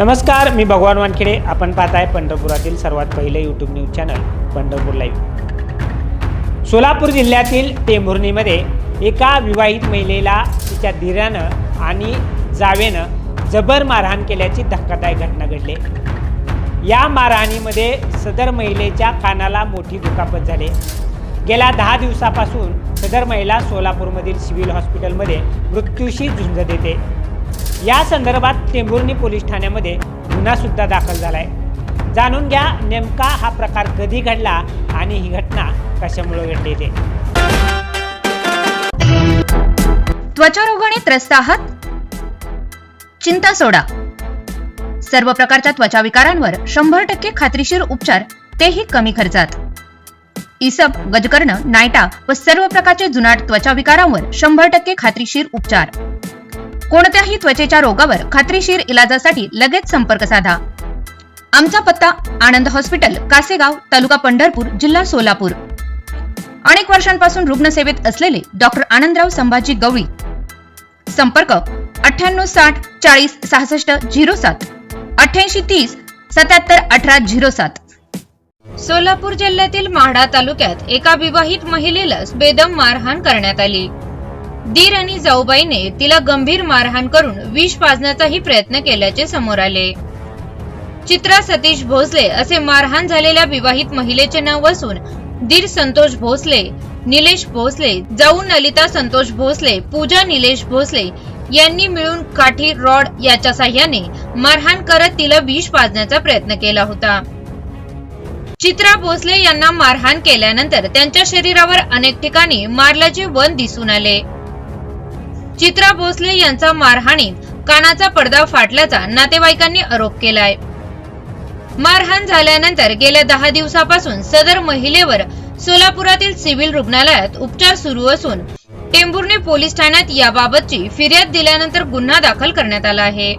नमस्कार मी भगवान वानखेडे. आपण पाहताय पंढरपुरातील सर्वात पहिले YouTube news channel Pandharpur live Solapur जिल्ह्यातील टेंभुर्णीमध्ये एका विवाहित महिलेला तिच्या धीरानं आणि जावेनं जबर मारहाण केल्याची धक्कादायक घटना घडली. या मारहाणीमध्ये सदर महिलेच्या कानाला मोठी दुखापत झाली. गेल्या दहा दिवसापासून सदर महिला सोलापूरमधील सिव्हिल हॉस्पिटलमध्ये मृत्यूशी झुंज देते. या संदर्भात टेंभुर्णी पोलीस ठाण्यामध्ये गुन्हासुद्धा दाखल झालाय. जाणून घ्या नेमका हा प्रकार कधी घडला आणि ही घटना कशामुळे घडली ते. त्वचारोगाने त्रस्त आहात चिंता सोडा. सर्व प्रकारच्या त्वचा विकारांवर शंभर टक्के खात्रीशीर उपचार तेही कमी खर्चात. इसप गजकर्ण नायटा व सर्व प्रकारचे जुनाट त्वचा विकारांवर शंभर टक्के खात्रीशीर उपचार. कोणत्याही त्वचेच्या रोगावर खात्रीशीर इलाजासाठी लगेच संपर्क साधा. आमचा पत्ता आनंद हॉस्पिटल कासेगाव तालुका पंढरपूर जिल्हा सोलापूर. अनेक वर्षांपासून रुग्णसेवेत असलेले डॉक्टर आनंदराव संभाजी गवळी. संपर्क अठ्ठ्याण्णव साठ चाळीस सहासष्ट झिरो सात. अठ्ठ्याऐंशी तीस सत्याहत्तर अठरा झिरो सात. सोलापूर जिल्ह्यातील माढा तालुक्यात एका विवाहित महिलेला बेदम मारहाण करण्यात आली. दीर आणि जाऊबाईने तिला गंभीर मारहाण करून विष पाजण्याचाही प्रयत्न केल्याचे समोर आले. चित्रा सतीश भोसले असे मारहाण झालेल्या विवाहित महिलेचे नाव असून दीर संतोष भोसले निलेश भोसले जाऊ ललिता संतोष भोसले पूजा निलेश भोसले यांनी मिळून काठी रॉड याच्या साह्याने मारहाण करत तिला विष पाजण्याचा प्रयत्न केला होता. चित्रा भोसले यांना मारहाण केल्यानंतर त्यांच्या शरीरावर अनेक ठिकाणी मारल्याचे वन दिसून आले. चित्रा भोसले यांचा मारहाणीत कानाचा पडदा फाटल्याचा नातेवाईकांनी आरोप केलाय. मारहाण झाल्यानंतर गेल्या दहा दिवसापासून सदर महिलेवर सोलापुरातील सिव्हिल रुग्णालयात उपचार सुरू असून टेंभुर्णी पोलीस ठाण्यात याबाबतची फिर्याद दिल्यानंतर गुन्हा दाखल करण्यात आला आहे.